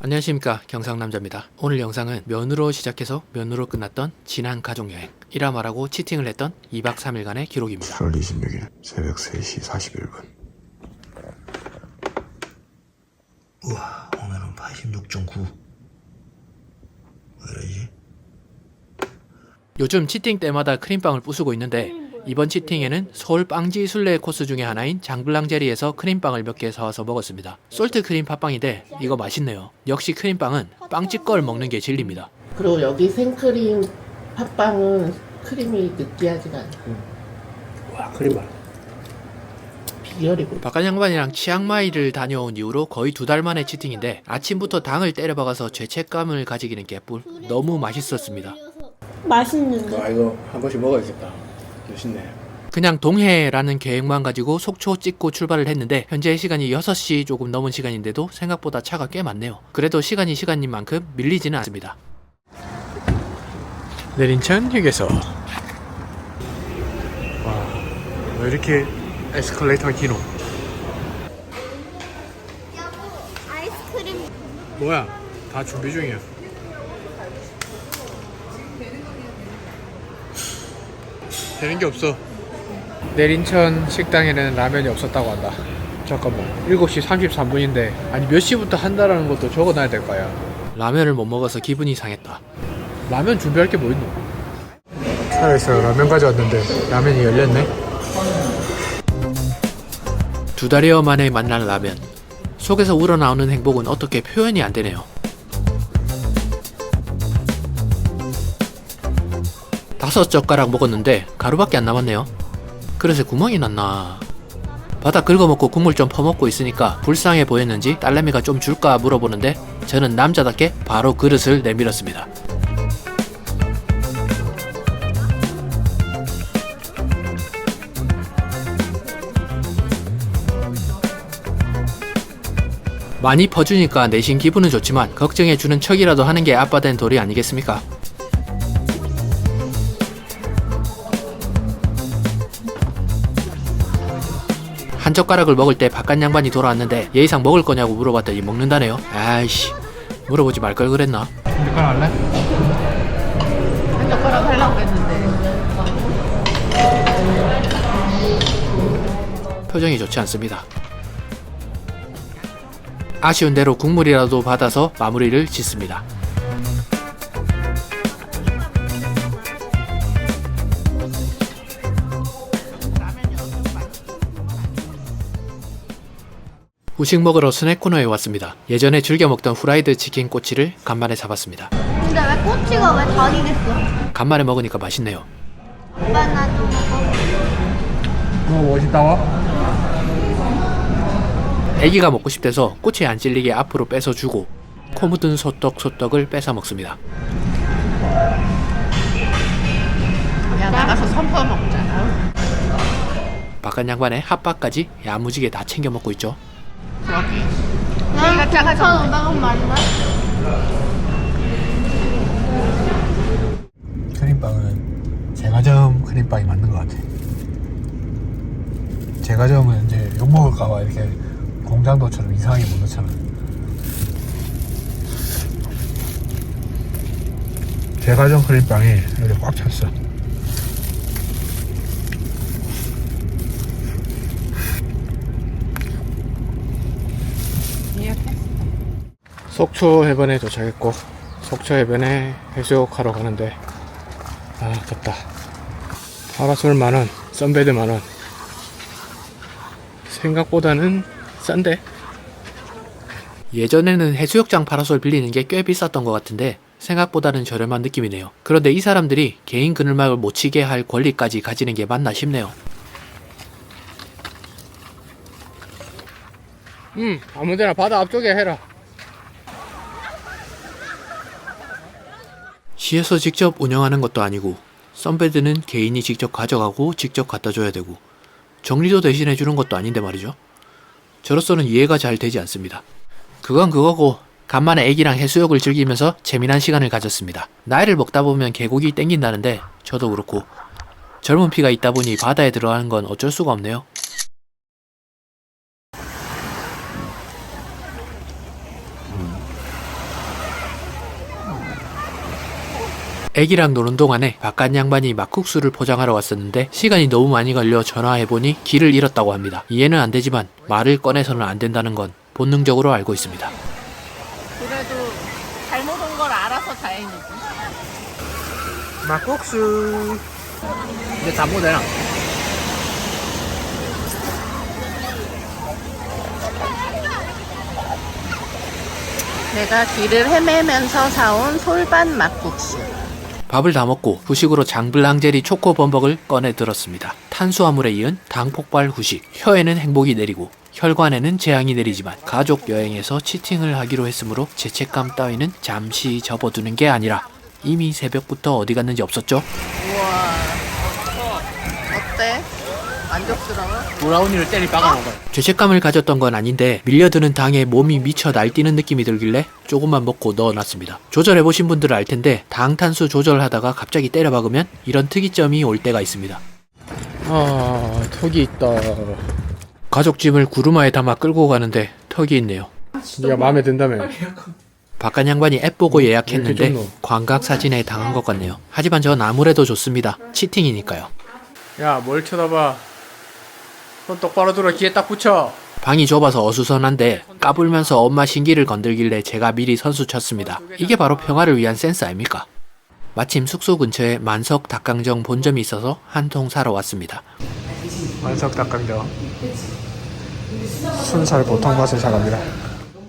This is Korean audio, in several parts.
안녕하십니까. 경상남자입니다. 오늘 영상은 면으로 시작해서 면으로 끝났던 지난 가족여행 이라 말하고 치팅을 했던 2박 3일간의 기록입니다. 7월 26일 새벽 3시 41분. 우와 오늘은 86.9 왜 이러지? 요즘 치팅 때마다 크림빵을 부수고 있는데 이번 치팅에는 서울 빵지 순례 코스 중에 하나인 장블랑제리에서 크림빵을 몇 개 사와서 먹었습니다. 솔트 크림 팥빵인데 이거 맛있네요. 역시 크림빵은 빵집 걸 먹는 게 진리입니다. 그리고 여기 생크림 팥빵은 크림이 느끼하지가 않고. 와 크림 봐 비결이고 바깥 양반이랑 치앙마이를 다녀온 이후로 거의 두 달 만에 치팅인데 아침부터 당을 때려박아서 죄책감을 가지기는 개뿔. 너무 맛있었습니다. 맛있는데. 아 이거 한 번씩 먹어야겠다. 맛있네. 그냥 동해라는 계획만 가지고 속초 찍고 출발을 했는데 현재 시간이 6시 조금 넘은 시간인데도 생각보다 차가 꽤 많네요 그래도 시간이 시간인 만큼 밀리지는 않습니다 내린천 휴게소. 와, 왜 이렇게 에스컬레이터가 기노? 아이스크림 뭐야? 다 준비 중이야. 되는 게 없어. 내린천 식당에는 라면이 없었다고 한다. 잠깐만. 7시 33분인데 아니 몇 시부터 한다라는 것도 적어놔야 될 거야. 라면을 못 먹어서 기분이 상했다 라면 준비할 게 뭐 있노? 살아있어 라면 가져왔는데 라면이 열렸네. 두 달여 만에 만난 라면 속에서 우러나오는 행복은 어떻게 표현이 안 되네요 다섯 젓가락 먹었는데 가루밖에 안 남았네요. 그릇에 구멍이 났나? 바닥 긁어먹고 국물 좀 퍼먹고 있으니까 불쌍해 보였는지 딸내미가 좀 줄까 물어보는데 저는 남자답게 바로 그릇을 내밀었습니다. 많이 퍼주니까 내심 기분은 좋지만 걱정해주는 척이라도 하는 게 아빠 된 도리 아니겠습니까? 젓가락을 먹을 때 바깥 양반이 돌아왔는데 예의상 먹을 거냐고 물어봤더니 먹는다네요. 아이씨 물어보지 말 걸 그랬나? 잠깐 할래? 한 젓가락 하려고 했는데 표정이 좋지 않습니다. 아쉬운 대로 국물이라도 받아서 마무리를 짓습니다. 후식 먹으러 스낵 코너에 왔습니다. 예전에 즐겨 먹던 후라이드 치킨 꼬치를 간만에 잡았습니다. 근데 왜 꼬치가 왜 됐어? 간만에 먹으니까 맛있네요. 오빠 나도 먹어 뭐 멋있다워? 애기가 먹고 싶대서 꼬치에 안 찔리게 앞으로 뺏어 주고 코 묻은 소떡 소떡을 뺏어 먹습니다. 그냥 나가서 선포 먹잖아 바깥 양반의 핫바까지 야무지게 다 챙겨 먹고 있죠. 그러기 난 9,500원 맞나? 크림빵은 제과점 크림빵이 맞는 것 같아. 제과점은 이제 욕 먹을까봐 이렇게 공장도처럼 이상하게 못 넣잖아. 제과점 크림빵이 여기 꽉 찼어. 속초 해변에 도착했고 속초 해변에 해수욕하러 가는데 아 덥다 파라솔 만원 선베드 만원 생각보다는 싼데 예전에는 해수욕장 파라솔 빌리는 게 꽤 비쌌던 것 같은데 생각보다는 저렴한 느낌이네요. 그런데 이 사람들이 개인 그늘막을 못 치게 할 권리까지 가지는 게 맞나 싶네요. 음 아무데나 바다 앞쪽에 해라 시에서 직접 운영하는 것도 아니고 썬베드는 개인이 직접 가져가고 직접 갖다 줘야 되고 정리도 대신 해 주는 것도 아닌데 말이죠. 저로서는 이해가 잘 되지 않습니다. 그건 그거고 간만에 애기랑 해수욕을 즐기면서 재미난 시간을 가졌습니다. 나이를 먹다 보면 계곡이 땡긴다는데 저도 그렇고 젊은 피가 있다 보니 바다에 들어가는 건 어쩔 수가 없네요. 애기랑 노는 동안에 바깥 양반이 막국수를 포장하러 왔었는데 시간이 너무 많이 걸려 전화해보니 길을 잃었다고 합니다. 이해는 안 되지만 말을 꺼내서는 안 된다는 건 본능적으로 알고 있습니다. 그래도 잘못 온 걸 알아서 다행이지. 막국수. 이제 다 못해나. 제가 길을 헤매면서 사온 솔반 막국수. 밥을 다 먹고 후식으로 장블랑제리 초코 범벅을 꺼내 들었습니다. 탄수화물에 이은 당 폭발 후식. 혀에는 행복이 내리고 혈관에는 재앙이 내리지만 가족 여행에서 치팅을 하기로 했으므로 죄책감 따위는 잠시 접어두는 게 아니라 이미 새벽부터 어디 갔는지 없었죠? 우와. 어때? 만족스러워? 브라우니를 때리 박아 먹어요. 죄책감을 가졌던 건 아닌데 밀려드는 당에 몸이 미쳐 날뛰는 느낌이 들길래 조금만 먹고 넣어놨습니다. 조절해보신 분들은 알 텐데 당 탄수 조절하다가 갑자기 때려 박으면 이런 특이점이 올 때가 있습니다. 아, 턱이 있다. 가족 짐을 구루마에 담아 끌고 가는데 턱이 있네요. 네가 마음에 든다며. 바깥 양반이 앱 보고 이렇게 예약했는데? 광각 사진에 당한 것 같네요. 하지만 전 아무래도 좋습니다. 치팅이니까요. 야, 뭘 쳐다봐. 손 똑바로 들어 귀에 딱 붙여. 방이 좁아서 어수선한데 까불면서 엄마 신기를 건들길래 제가 미리 선수 쳤습니다. 이게 바로 평화를 위한 센스 아닙니까? 마침 숙소 근처에 만석 닭강정 본점이 있어서 한 통 사러 왔습니다. 만석 닭강정. 순살 보통 맛을 잘합니다.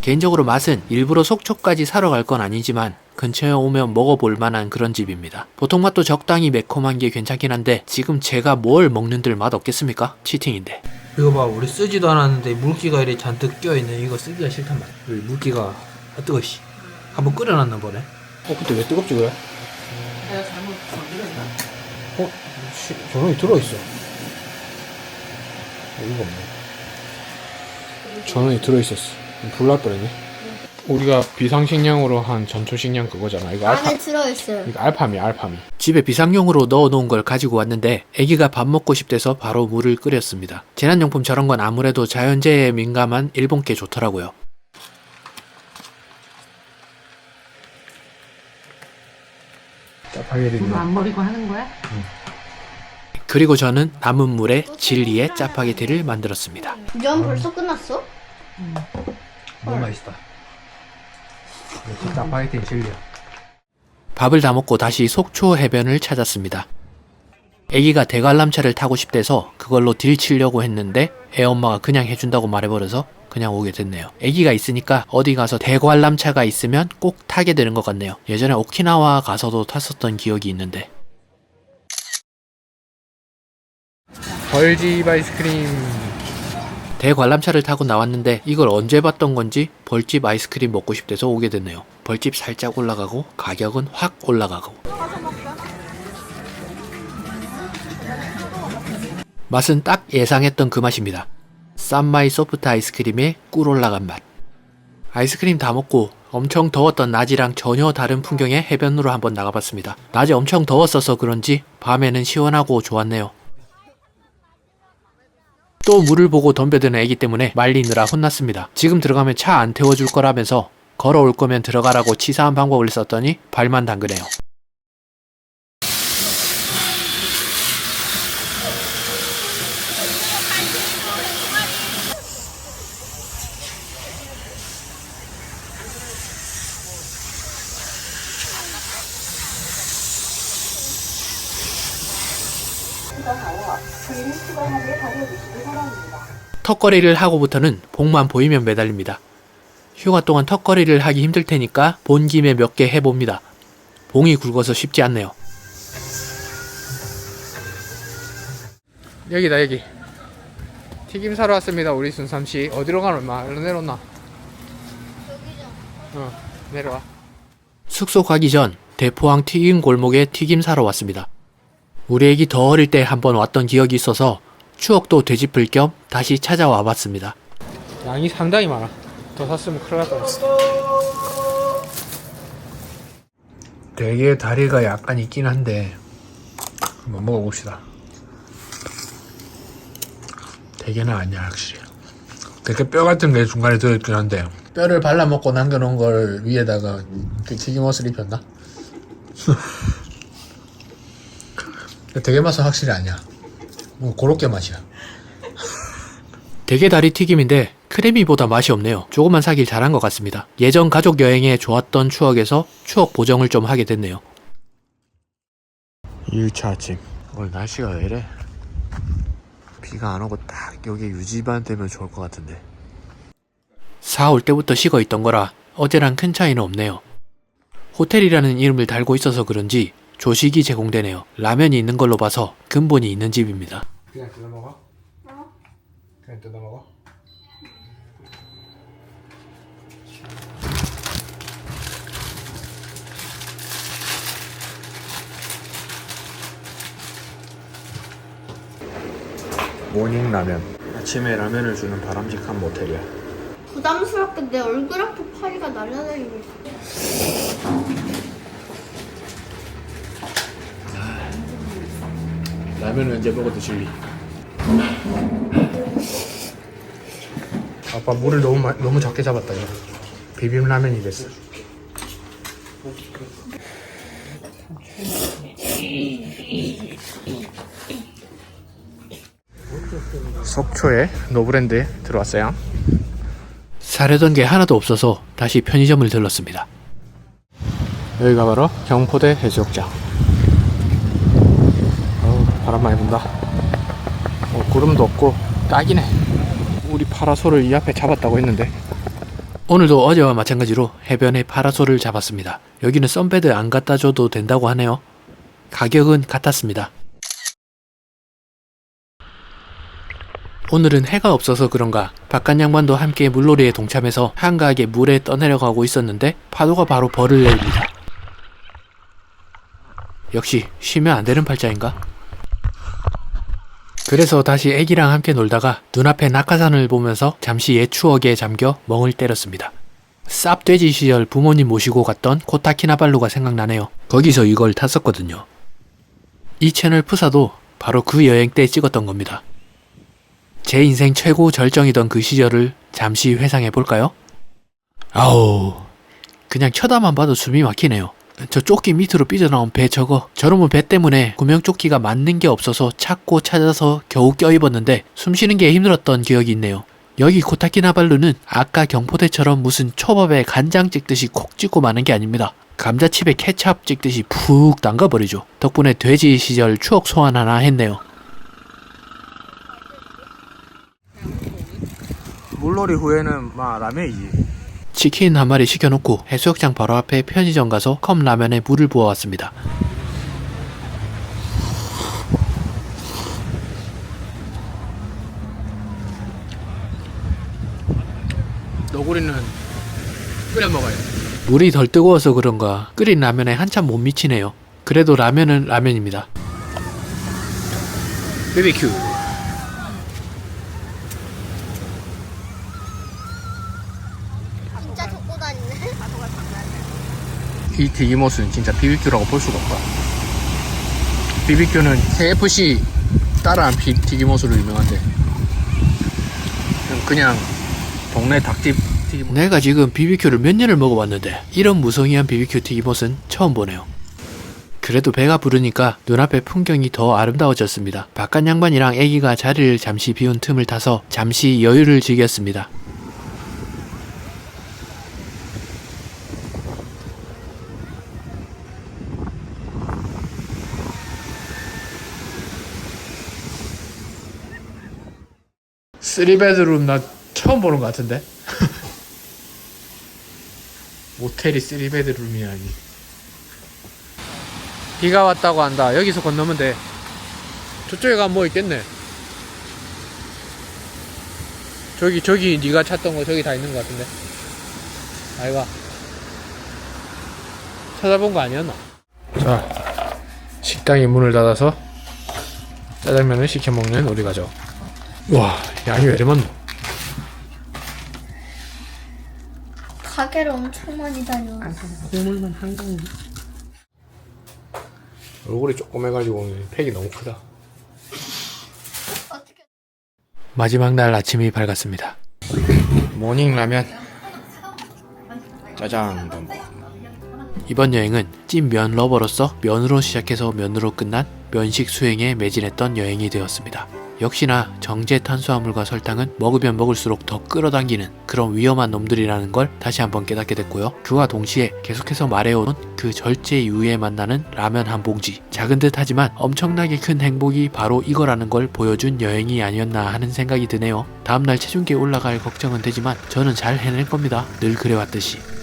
개인적으로 맛은 일부러 속초까지 사러 갈 건 아니지만 근처에 오면 먹어볼 만한 그런 집입니다. 보통 맛도 적당히 매콤한 게 괜찮긴 한데 지금 제가 뭘 먹는들 맛 없겠습니까? 치팅인데. 이거 봐 우리 쓰지도 않았는데 물기가 이렇게 잔뜩 껴있네 이거 쓰기가 싫단 말이야 여기 물기가 아 뜨거 씨 한번 끓여놨나 보네 어, 근데 왜 뜨겁지 그래? 내가 잘못 건드렸나? 어, 씨, 저놈이 들어있어. 어이가 없네. 전원이 들어있었어. 뻔했네. 우리가 비상식량으로 한 전초식량 그거잖아. 이거 알파, 안에 들어있어요. 이거 알파미, 알파미. 집에 비상용으로 넣어놓은 걸 가지고 왔는데 아기가 밥 먹고 싶대서 바로 물을 끓였습니다. 재난용품 저런 건 아무래도 자연재해에 민감한 일본께 좋더라고요. 짜파게티. 안 버리고 하는 거야? 그리고 저는 남은 물에 진리의 짜파게티를 만들었습니다. 면 벌써 끝났어? 너무 맛있다 역시 짜파게티 진리야 밥을 다 먹고 다시 속초 해변을 찾았습니다. 아기가 대관람차를 타고 싶대서 그걸로 딜 치려고 했는데 애 엄마가 그냥 해준다고 말해버려서 그냥 오게 됐네요. 아기가 있으니까 어디 가서 대관람차가 있으면 꼭 타게 되는 것 같네요. 예전에 오키나와 가서도 탔었던 기억이 있는데 벌집 아이스크림. 대관람차를 타고 나왔는데 이걸 언제 봤던 건지 벌집 아이스크림 먹고 싶대서 오게 됐네요. 벌집 살짝 올라가고 가격은 확 올라가고 맛은 딱 예상했던 그 맛입니다. 쌈마이 소프트 아이스크림에 꿀 올라간 맛. 아이스크림 다 먹고 엄청 더웠던 낮이랑 전혀 다른 풍경의 해변으로 한번 나가봤습니다. 낮에 엄청 더웠어서 그런지 밤에는 시원하고 좋았네요. 또 물을 보고 덤벼드는 애기 때문에 말리느라 혼났습니다. 지금 들어가면 차 안 태워줄 거라면서 걸어올 거면 들어가라고 치사한 방법을 썼더니 발만 담그네요. 턱걸이를 하고부터는 복만 보이면 매달립니다. 휴가 동안 턱걸이를 하기 힘들 테니까 본 김에 몇 개 해봅니다. 봉이 굵어서 쉽지 않네요. 여기다, 여기. 튀김 사러 왔습니다, 우리 순삼씨. 어디로 가노, 임마? 일로 내려온나? 어, 내려와. 숙소 가기 전 대포항 튀김 골목에 튀김 사러 왔습니다. 우리 애기 더 어릴 때 한번 왔던 기억이 있어서 추억도 되짚을 겸 다시 찾아와 봤습니다. 양이 상당히 많아. 더 샀으면 큰일 날 뻔했어. 되게 다리가 약간 있긴 한데 한번 먹어봅시다 되게는 아니야 확실히 되게 뼈 같은 게 중간에 들어있긴 한데 뼈를 발라먹고 남겨놓은 걸 위에다가 그 튀김옷을 입혔나? 되게 맛은 확실히 아니야. 뭐 고로케 맛이야. 대게 다리 튀김인데 크래미보다 맛이 없네요. 조금만 사길 잘한 것 같습니다. 예전 가족 여행에 좋았던 추억에서 추억 보정을 좀 하게 됐네요. 2일차 아침 오늘 날씨가 왜 이래? 비가 안 오고 딱 여기 유지반 되면 좋을 것 같은데 4올 때부터 식어 있던 거라 어제랑 큰 차이는 없네요. 호텔이라는 이름을 달고 있어서 그런지 조식이 제공되네요. 라면이 있는 걸로 봐서 근본이 있는 집입니다. 그냥 뜯어 먹어? 그냥 뜯어 먹어? 모닝 라면 아침에 라면을 주는 바람직한 모텔이야 부담스럽게 내 얼굴 앞에 파리가 날아다니고 있어. 라면은 언제 먹어도 질리. 아빠 물을 너무 마- 너무 작게 잡았다 이거. 비빔 라면이 됐어. 속초에 노브랜드에 들어왔어요. 사려던 게 하나도 없어서 다시 편의점을 들렀습니다. 여기가 바로 경포대 해수욕장. 바람 많이 분다. 어, 구름도 없고 딱이네. 우리 파라솔을 이 앞에 잡았다고 했는데 오늘도 어제와 마찬가지로 해변에 파라솔을 잡았습니다. 여기는 썬베드 안 갖다 줘도 된다고 하네요. 가격은 같았습니다. 오늘은 해가 없어서 그런가 바깥 양반도 함께 물놀이에 동참해서 한가하게 물에 떠내려가고 있었는데 파도가 바로 벌을 내립니다. 역시 쉬면 안 되는 팔자인가? 그래서 다시 애기랑 함께 놀다가 눈앞에 낙하산을 보면서 잠시 옛 추억에 잠겨 멍을 때렸습니다. 쌉돼지 시절 부모님 모시고 갔던 코타키나발루가 생각나네요. 거기서 이걸 탔었거든요. 이 채널 푸사도 바로 그 여행 때 찍었던 겁니다. 제 인생 최고 절정이던 그 시절을 잠시 회상해 볼까요? 아우, 그냥 쳐다만 봐도 숨이 막히네요. 저 조끼 밑으로 삐져나온 배 저거 저놈의 배 때문에 구명조끼가 맞는 게 없어서 찾고 찾아서 겨우 껴입었는데 숨 쉬는 게 힘들었던 기억이 있네요. 여기 코타키나발루는 아까 경포대처럼 무슨 초밥에 간장 찍듯이 콕 찍고 마는 게 아닙니다. 감자칩에 케찹 찍듯이 푹 담가버리죠. 덕분에 돼지 시절 추억 소환 하나 했네요. 물놀이 후에는 막 라면이지. 치킨 한 마리 시켜놓고 해수욕장 바로 앞에 편의점 가서 컵 라면에 물을 부어왔습니다. 너구리는 끓여 먹어요. 물이 덜 뜨거워서 그런가 끓인 라면에 한참 못 미치네요. 그래도 라면은 라면입니다. 진짜 젓고 다니네. 이 튀김옷은 진짜 BBQ라고 볼 수가 없다. BBQ는 KFC 따라한 비- 튀김옷으로 유명한데 그냥 동네 닭집 튀김옷. 내가 지금 BBQ를 몇 년을 먹어봤는데 이런 무성의한 BBQ 튀김옷은 처음 보네요. 그래도 배가 부르니까 눈앞의 풍경이 더 아름다워졌습니다. 바깥 양반이랑 애기가 자리를 잠시 비운 틈을 타서 잠시 여유를 즐겼습니다. 쓰리베드룸 나 처음 보는 것 같은데? 모텔이 쓰리베드룸이라니 비가 왔다고 한다. 여기서 건너면 돼. 저쪽에 가면 뭐 있겠네. 저기 저기 네가 찾던 거 저기 다 있는 것 같은데. 아이가 찾아본 거 아니었나? 자 식당이 문을 닫아서 짜장면을 시켜 먹는 우리 가족 와 양이 왜 이리 많노 가게를 엄청 많이 다녀. 얼굴이 조그매가지고 팩이 너무 크다 어떻게? 마지막 날 아침이 밝았습니다. 모닝 라면 짜장 뭐 이번 여행은 찐면 러버로서 면으로 시작해서 면으로 끝난 면식 수행에 매진했던 여행이 되었습니다. 역시나 정제 탄수화물과 설탕은 먹으면 먹을수록 더 끌어당기는 그런 위험한 놈들이라는 걸 다시 한번 깨닫게 됐고요. 그와 동시에 계속해서 말해오는 그 절제 이후에 만나는 라면 한 봉지. 작은 듯 하지만 엄청나게 큰 행복이 바로 이거라는 걸 보여준 여행이 아니었나 하는 생각이 드네요. 다음날 체중계 올라갈 걱정은 되지만 저는 잘 해낼 겁니다. 늘 그래왔듯이.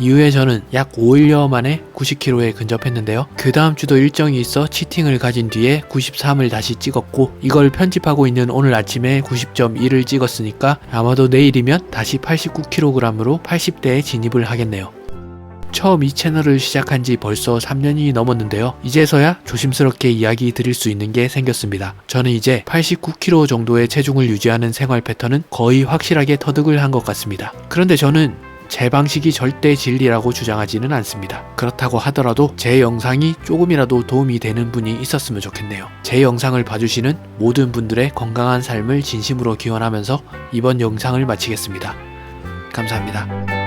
이후에 저는 약 5일여 만에 90kg에 근접했는데요. 그 다음 주도 일정이 있어 치팅을 가진 뒤에 93을 다시 찍었고 이걸 편집하고 있는 오늘 아침에 90.1을 찍었으니까 아마도 내일이면 다시 89kg으로 80대에 진입을 하겠네요. 처음 이 채널을 시작한 지 벌써 3년이 넘었는데요. 이제서야 조심스럽게 이야기 드릴 수 있는 게 생겼습니다. 저는 이제 89kg 정도의 체중을 유지하는 생활 패턴은 거의 확실하게 터득을 한 것 같습니다. 그런데 저는 제 방식이 절대 진리라고 주장하지는 않습니다. 그렇다고 하더라도 제 영상이 조금이라도 도움이 되는 분이 있었으면 좋겠네요. 제 영상을 봐주시는 모든 분들의 건강한 삶을 진심으로 기원하면서 이번 영상을 마치겠습니다. 감사합니다.